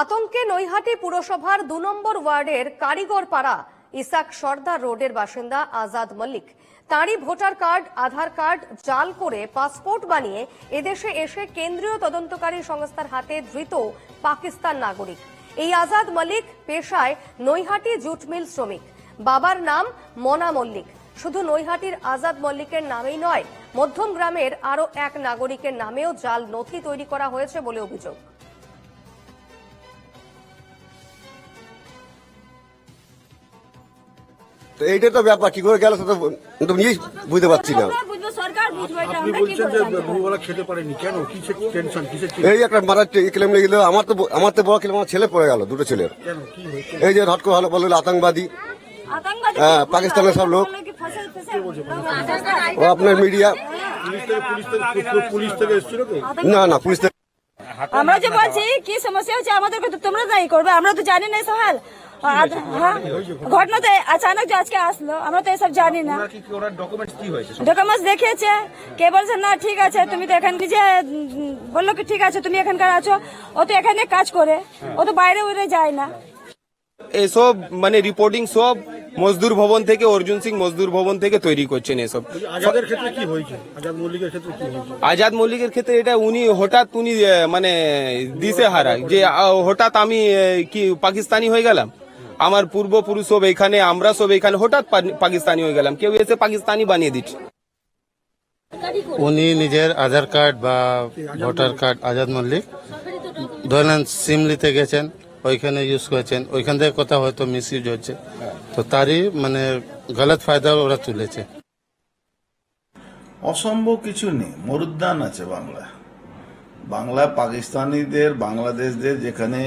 আতঙ্কে নৈহাটি পুরসভার দু নম্বর ওয়ার্ডের কারিগর পাড়া ইসাক সর্দার রোডের বাসিন্দা আজাদ মল্লিক। তাঁরই ভোটার কার্ড, আধার কার্ড জাল করে পাসপোর্ট বানিয়ে এদেশে এসে কেন্দ্রীয় তদন্তকারী সংস্থার হাতে ধৃত পাকিস্তান নাগরিক। এই আজাদ মল্লিক পেশায় নৈহাটি জুট মিল শ্রমিক। বাবার নাম মনা মল্লিক। শুধু নৈহাটির আজাদ মল্লিকের নামেই নয়, মধ্যম গ্রামের আরও এক নাগরিকের নামেও জাল নথি তৈরি করা হয়েছে বলে অভিযোগ। তো এইটাই তো ব্যাপার কি করে গেল সেটা তো নিজেই বুঝতে পারছি না? এই একটা ক্লেম লেগে গেল আমার তো আমার তো বড় ক্লেম আমার ছেলে পড়ে গেল দুটো এই যে হট করে ভালো বলল আতঙ্কবাদী। হ্যাঁ, পাকিস্তানের সব লোক। ও আপনার মিডিয়া না না পুলিশ থেকে- আমরা যে বলছি কি সমস্যা হচ্ছে আমাদেরকে তো তোমরা নাই করবে আমরা তো জানি না সহাল। হ্যাঁ ঘটনা তো আচানক যে আজকে আসলো আমরা তো এসব জানি না। ডকুমেন্টস কি হয়েছে? ডকুমেন্টস দেখিয়েছে। কে বলছে না ঠিক আছে তুমি তো এখান যে বলল কি ঠিক আছে তুমি এখানকার আছো। ও তো এখানে কাজ করে। ও তো বাইরে উড়ে যায় না। এসব মানে রিপোর্টিং সব মজদুর ভবন থেকে অর্জুন সিং মজদুর ভবন থেকে তৈরি করছেন এসব। আজাদের ক্ষেত্রে কি হয়েছে? আজাদ মল্লিকের ক্ষেত্রে কি হয়েছে? আজাদ মল্লিকের ক্ষেত্রে এটা উনি হঠাৎ উনি মানে দিশে হারা যে হঠাৎ আমি কি পাকিস্তানি হয়ে গেলাম? আমার পূর্বপুরুষ সব এখানে আমরা সব এখানে হঠাৎ পাকিস্তানি হয়ে গেলাম। কেউ এসে পাকিস্তানি বানিয়ে দিচ্ছে। উনি নিজের আধার কার্ড বা ভোটার কার্ড আজাদ মল্লিক ধরেন সিমলিতে গেছেন ওইখানে ইউজ করেছেন ওইখান থেকে কথা হয়তো মিস ইউজ হচ্ছে। তো তারই মানে গলত ফায়দা ওরা তুলেছে। অসম্ভব কিছু নেই মরুদ্যান আছে বাংলা বাংলা পাকিস্তানিদের বাংলাদেশদের যেখানে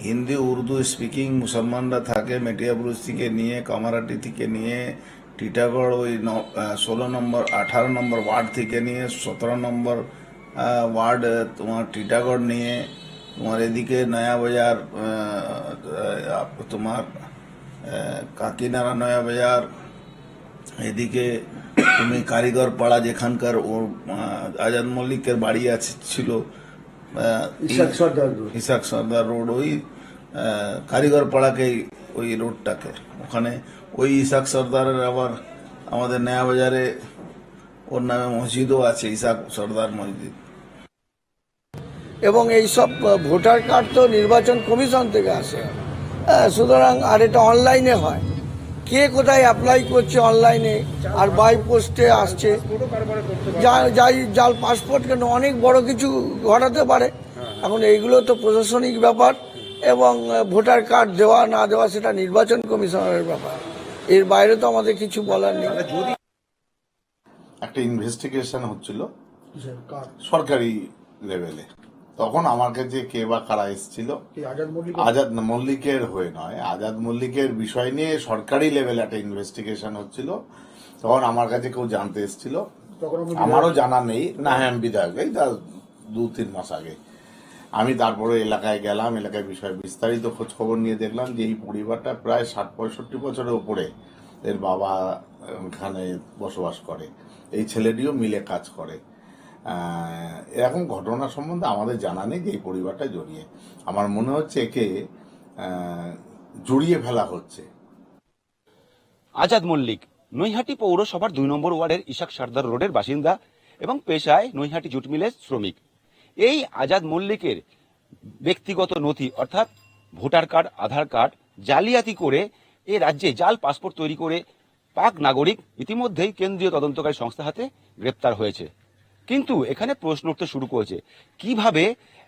হিন্দি উর্দু স্পিকিং মুসলমানরা থাকে মেটিয়াবুরুজ থেকে নিয়ে কামারাটি থেকে নিয়ে টিটাগড় ওই ষোলো নম্বর আঠারো নম্বর ওয়ার্ড থেকে নিয়ে সতেরো নম্বর ওয়ার্ড তোমার টিটাগড় নিয়ে তোমার এদিকে নয়া বাজার আহ, আহ, তোমার কাকিনাড়া নয়া বাজার এদিকে তুমি কারিগর পাড়া যেখানকার ওর আজাদ মল্লিকের বাড়ি আছে ছিল ইসাক সর্দার রোড। ইসাক সর্দার রোড ওই কারিগর পাড়াকে ওই রোডটাকে। ওখানে ওই ইসাক সর্দারের আবার আমাদের নয়া বাজারে ওর নামে মসজিদও আছে ইসাক সর্দার মসজিদ। এবং এই সব ভোটার কার্ড তো নির্বাচন কমিশন থেকে আসে। সুতরাং আর এটা অনলাইনে হয়। কে কোথায় অ্যাপ্লাই করছে অনলাইনে আর বাই পোস্টে আসছে। যা- যাই জাল পাসপোর্ট কেন অনেক বড় কিছু ঘটাতে পারে। এখন এইগুলো তো প্রশাসনিক ব্যাপার এবং ভোটার কার্ড দেওয়া না দেওয়া সেটা নির্বাচন কমিশনের ব্যাপার। এর বাইরে তো আমাদের কিছু বলার নেই। একটা ইনভেস্টিগেশন হচ্ছিল সরকারি লেভেলে তখন আমার কাছে কে বা কারা এসেছিল? আজাদ মল্লিকের হয়ে নয় আজাদ মল্লিকের বিষয় নিয়ে সরকারি লেভেলে একটা ইনভেস্টিগেশন হচ্ছিল। তখন আমার কাছে কেউ জানতে এসেছিল। আমারও জানা নেই। না হ্যাঁ আমি বিধায়ক। এই দু তিন মাস আগে। আমি তারপরে এলাকায় গেলাম এলাকায় বিষয়ে বিস্তারিত খোঁজ খবর নিয়ে দেখলাম যে এই পরিবারটা প্রায় ষাট পঁয়ষট্টি বছরের উপরে এর বাবা ওখানে বসবাস করে। এই ছেলেটিও মিলে কাজ করে। এরকম ঘটনা সম্বন্ধে আমাদের জানা নেই যে এই পরিবারটা জড়িয়ে। আমার মনে হচ্ছে একে জড়িয়ে ফেলা হচ্ছে। আজাদ মল্লিক, নৈহাটি পৌরসভার দুই নম্বর ওয়ার্ডের ইশাক সর্দার রোডের বাসিন্দা এবং পেশায় নৈহাটি জুট মিলের শ্রমিক। এই আজাদ মল্লিকের ব্যক্তিগত নথি, অর্থাৎ ভোটার কার্ড, আধার কার্ড জালিয়াতি করে এ রাজ্যে জাল পাসপোর্ট তৈরি করে পাক নাগরিক ইতিমধ্যেই কেন্দ্রীয় তদন্তকারী সংস্থা হাতে গ্রেপ্তার হয়েছে। কিন্তু এখানে প্রশ্ন উঠতে শুরু করেছে, কীভাবে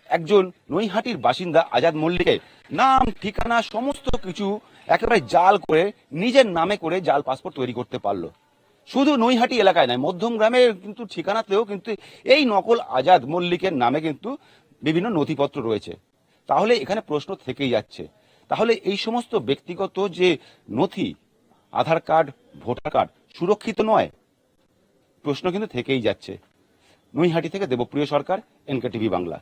একজন নৈহাটির বাসিন্দা আজাদ মল্লিকের নাম, ঠিকানা, সমস্ত কিছু একেবারে জাল করে, নিজের নামে করে জাল পাসপোর্ট তৈরি করতে পারল। শুধু নৈহাটি এলাকায় নয়, মধ্যম গ্রামের কিন্তু ঠিকানাতেও কিন্তু এই নকল আজাদ মল্লিকের নামে কিন্তু বিভিন্ন নথিপত্র রয়েছে। তাহলে এখানে প্রশ্ন থেকেই যাচ্ছে, তাহলে এই সমস্ত ব্যক্তিগত যে নথি, আধার কার্ড, ভোটার কার্ড, সুরক্ষিত নয়? প্রশ্ন কিন্তু থেকেই যাচ্ছে। নৈহাটি থেকে দেবপ্রিয় সরকার এনকে টিভি বাংলা।